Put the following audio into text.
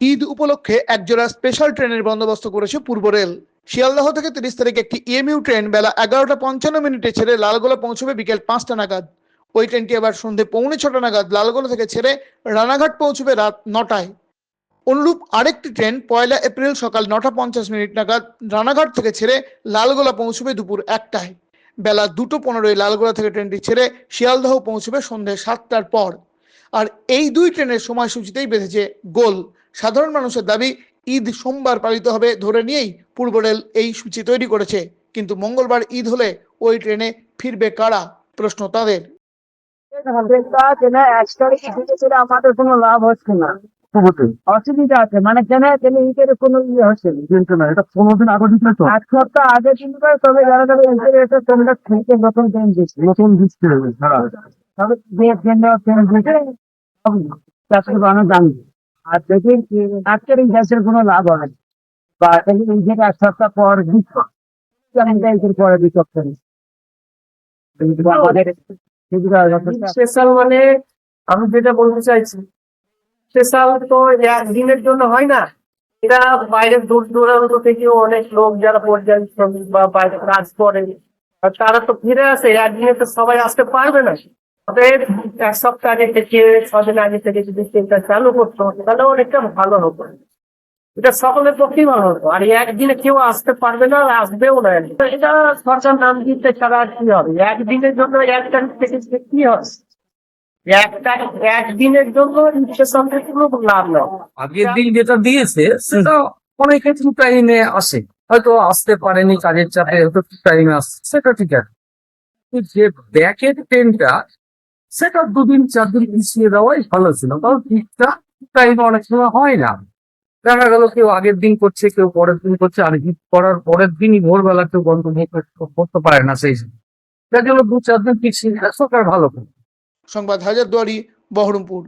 ঈদ উপলক্ষে একজোড়া স্পেশাল ট্রেনের বন্দোবস্ত করেছে পূর্ব রেল। শিয়ালদহ থেকে তিরিশ তারিখ একটি ইএমইউ ট্রেন বেলা এগারোটা পঞ্চান্ন মিনিটে ছেড়ে লালগোলা পৌঁছবে বিকেল পাঁচটা নাগাদ। ওই ট্রেনটি আবার সন্ধে পৌনে ছটা নাগাদ লালগোলা থেকে ছেড়ে রানাঘাট পৌঁছবে রাত নটায়। অনুরূপ আরেকটি ট্রেন পয়লা এপ্রিল সকাল নটা পঞ্চাশ মিনিট নাগাদ রানাঘাট থেকে ছেড়ে লালগোলা পৌঁছবে দুপুর একটায়। বেলা দুটো পনেরোয় লালগোলা থেকে ট্রেনটি ছেড়ে শিয়ালদহ পৌঁছবে সন্ধে সাতটার পর। আর এই দুই ট্রেনের সময়সূচিতেই বেঁধেছে গোল। সাধারণ মানুষের দাবি ঈদ সোমবার পালিত হবে ধরে নিয়েই পূর্ব রেল এই সূচি তৈরি করেছে। কিন্তু মঙ্গলবার ঈদ হলে ওই ট্রেনে ফিরবে কারা? প্রশ্ন তাদের। আমাদের কোনো লাভ হচ্ছে না অসুবিধা আছে মানে কেন কেন ইটের কোনো ইয়ে হচ্ছে না। এটা পনেরো দিন আগে দিতে তো। এক সপ্তাহ আগে কিন্তু তবে যারা যারা ইন্টার এসে ট্রেনটা থেকে নতুন ট্রেন দিচ্ছে। নতুন দিচ্ছে তবে যে ট্রেন দিচ্ছে বানো। আর দেখি আজকের এই গ্যাসের কোনো লাভ না। বা এই যে এক সপ্তাহ পর ট্রেনটা পরে যথেষ্ট স্পেশাল মানে আমি যেটা বলতে চাইছি, স্পেশাল তো একদিনের জন্য হয় না। এটা বাইরের দূর দূরান্ত থেকেও অনেক লোক যারা পর্যায় শ্রমিক বা বাইরে কাজ করে তারা তো ফিরে আসে, একদিনে তো সবাই আসতে পারবে না। এক সপ্তাহ আগে থেকে, ছদিন আগে থেকে যদি ট্রেনটা চালু করতো তাহলে অনেকটা ভালো হতো এটা সকলের পক্ষেই ভালো হতো আর একদিনে কেউ আসতে পারবে না, আসবেও না। এটা সরকার নাম দিতে ছাড়া কি হবে? একদিনের জন্য একটা থেকে কি হবে? একদিনের জন্য কোনো লাভ আগের দিন যেটা দিয়েছে, সেটা টাইমে আসে। হয়তো আসতে পারেনি, কাজের চাপে সেটা ঠিক আছে। যে ব্যাকের ট্রেনটা সেটা দুদিন চার দিন পিছিয়ে দেওয়াই ভালো ছিল, কারণ ঠিকঠাক টাইমে অনেক সময় হয় না। দেখা গেল কেউ আগের দিন করছে, কেউ পরের দিন করছে, আর ঈদ করার পরের দিনই ভোরবেলা কেউ গন্তব্য করতে পারে না সেই যার জন্য দু চার দিন পিছিয়ে দিলে সরকার ভালো সংবাদ হাজারদুয়ারি বহরমপুর।